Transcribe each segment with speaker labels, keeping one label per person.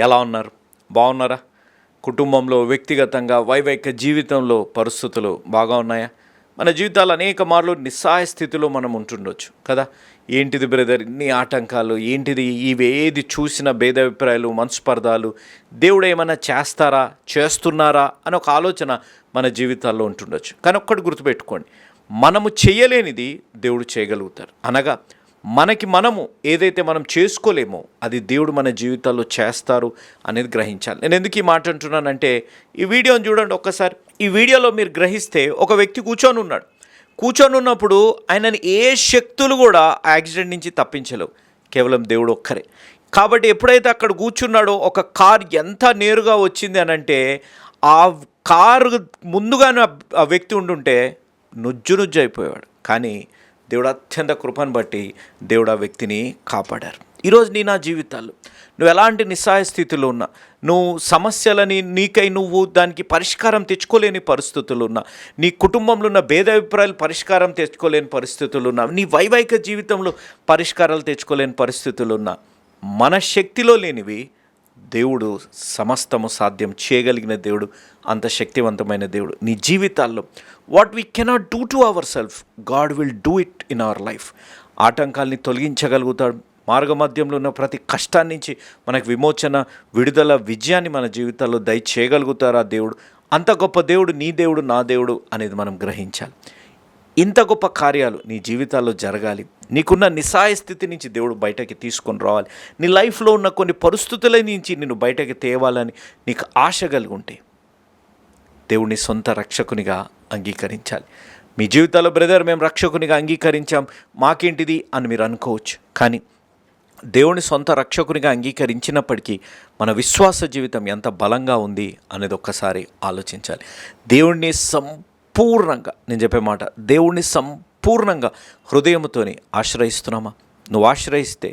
Speaker 1: ఎలా ఉన్నారు? బాగున్నారా? కుటుంబంలో వ్యక్తిగతంగా వైవాహిక జీవితంలో పరిస్థితులు బాగా ఉన్నాయా? మన జీవితాలు అనేక మార్లు నిస్సహాయ స్థితిలో మనం ఉంటుండొచ్చు కదా? ఏంటిది బ్రదర్ ఇన్ని ఆటంకాలు? ఏంటిది ఇవేది చూసిన భేదాభిప్రాయాలు మనస్పర్ధాలు? దేవుడు ఏమైనా చేస్తారా? చేస్తున్నారా? అని ఒక ఆలోచన మన జీవితాల్లో ఉంటుండొచ్చు. కానీ ఒక్కటి గుర్తుపెట్టుకోండి. మనము చేయలేనిది దేవుడు చేయగలుగుతారు అనగా మనకి మనము ఏదైతే మనం చేసుకోలేమో అది దేవుడు మన జీవితాల్లో చేస్తారు అనేది గ్రహించాలి. నేను ఎందుకు ఈ మాట అంటున్నానంటే ఈ వీడియోని చూడండి ఒక్కసారి. ఈ వీడియోలో మీరు గ్రహిస్తే ఒక వ్యక్తి కూర్చొని ఉన్నాడు. కూర్చొని ఉన్నప్పుడు ఆయనని ఏ శక్తులు కూడా యాక్సిడెంట్ నుంచి తప్పించలేవు. కేవలం దేవుడు ఒక్కరే. కాబట్టి ఎప్పుడైతే అక్కడ కూర్చున్నాడో ఒక కార్ ఎంత నేరుగా వచ్చింది అని అంటే ఆ కారు ముందుగానే ఆ- ఆ వ్యక్తి ఉండుంటే నుజ్జు నుజ్జు అయిపోయాడు కానీ దేవుడు అత్యంత కృపను బట్టి దేవుడు ఆ వ్యక్తిని కాపాడారు. ఈరోజు నీ నా జీవితాలు నువ్వు ఎలాంటి నిస్సాయ స్థితిలో ఉన్నా నువ్వు సమస్యలని నీకై నువ్వు దానికి పరిష్కారం తెచ్చుకోలేని పరిస్థితులు ఉన్నా నీ కుటుంబంలో ఉన్న భేదాభిప్రాయాలు పరిష్కారం తెచ్చుకోలేని పరిస్థితులు ఉన్నా నీ వైవాహిక జీవితంలో పరిష్కారాలు తెచ్చుకోలేని పరిస్థితులు ఉన్నా మన శక్తిలో లేనివి దేవుడు సమస్తము సాధ్యం చేయగలిగిన దేవుడు అంత శక్తివంతమైన దేవుడు నీ జీవితాల్లో. What we cannot do to our self God will do it in our life ఆటంకాల్ని తొలగించగలుగుతాడు. మార్గమధ్యంలో ఉన్న ప్రతి కష్టాన్ని నుంచి మనకు విమోచన విడుదల విజయాన్ని మన జీవితాల్లో దయచేయగలుగుతారా దేవుడు? అంత గొప్ప దేవుడు నీ దేవుడు నా దేవుడు అనేది మనం గ్రహించాలి. ఇంత గొప్ప కార్యాలు నీ జీవితాల్లో జరగాలి. నీకున్న నిస్సాయ స్థితి నుంచి దేవుడు బయటకి తీసుకొని రావాలి. నీ లైఫ్లో ఉన్న కొన్ని పరిస్థితుల నుంచి నిన్ను బయటకి తేవాలని నీకు ఆశ కలిగి ఉంటే దేవుని సొంత రక్షకునిగా అంగీకరించాలి. మీ జీవితాల్లో బ్రదర్ మేము రక్షకునిగా అంగీకరించాం. మాకేంటిది అని మీరు అనుకోవచ్చు. కానీ దేవుని సొంత రక్షకునిగా అంగీకరించినప్పటికీ మన విశ్వాస జీవితం ఎంత బలంగా ఉంది అనేది ఒక్కసారి ఆలోచించాలి. దేవుణ్ణి సం సంపూర్ణంగా నేను చెప్పే మాట దేవుణ్ణి సంపూర్ణంగా హృదయంతోని ఆశ్రయిస్తున్నామా? నువ్వు ఆశ్రయిస్తే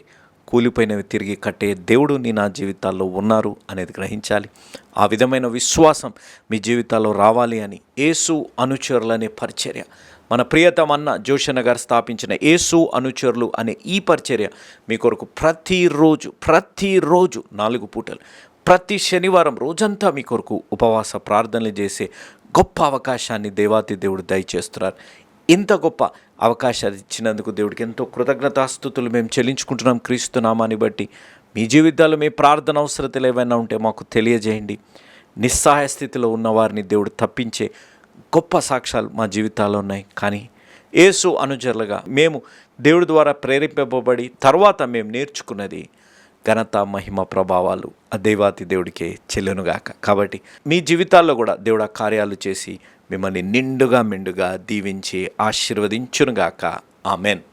Speaker 1: కూలిపోయినవి తిరిగి కట్టే దేవుడు నీ నా జీవితాల్లో ఉన్నారు అనేది గ్రహించాలి. ఆ విధమైన విశ్వాసం మీ జీవితాల్లో రావాలి అని ఏసు అనుచరులనే పరిచర్య. మన ప్రియతమన్న జోషన్న గారు స్థాపించిన ఏసు అనుచరులు అనే ఈ పరిచర్య మీ కొరకు ప్రతిరోజు ప్రతిరోజు నాలుగు పూటలు ప్రతి శనివారం రోజంతా మీ కొరకు ఉపవాస ప్రార్థనలు చేసే గొప్ప అవకాశాన్ని దేవాతి దేవుడు దయచేస్తున్నారు. ఇంత గొప్ప అవకాశాలు ఇచ్చినందుకు దేవుడికి ఎంతో కృతజ్ఞతాస్థుతులు మేము చెల్లించుకుంటున్నాం క్రీస్తునామాని బట్టి. మీ జీవితాల్లో మీ ప్రార్థన అవసరతలు ఏమైనా ఉంటే మాకు తెలియజేయండి. నిస్సహాయ స్థితిలో ఉన్న వారిని దేవుడు తప్పించే గొప్ప సాక్ష్యాలు మా జీవితాల్లో ఉన్నాయి. కానీ ఏసు అనుచరులుగా మేము దేవుడి ద్వారా ప్రేరేపింపబడి తర్వాత మేము నేర్చుకున్నది ఘనత మహిమ ప్రభావాలు ఆ దేవాతి దేవుడికే చెల్లునుగాక. కాబట్టి మీ జీవితాల్లో కూడా దేవుడు ఆ కార్యాలు చేసి మిమ్మల్ని నిండుగా మెండుగా దీవించి ఆశీర్వదించునుగాక. ఆమెన్.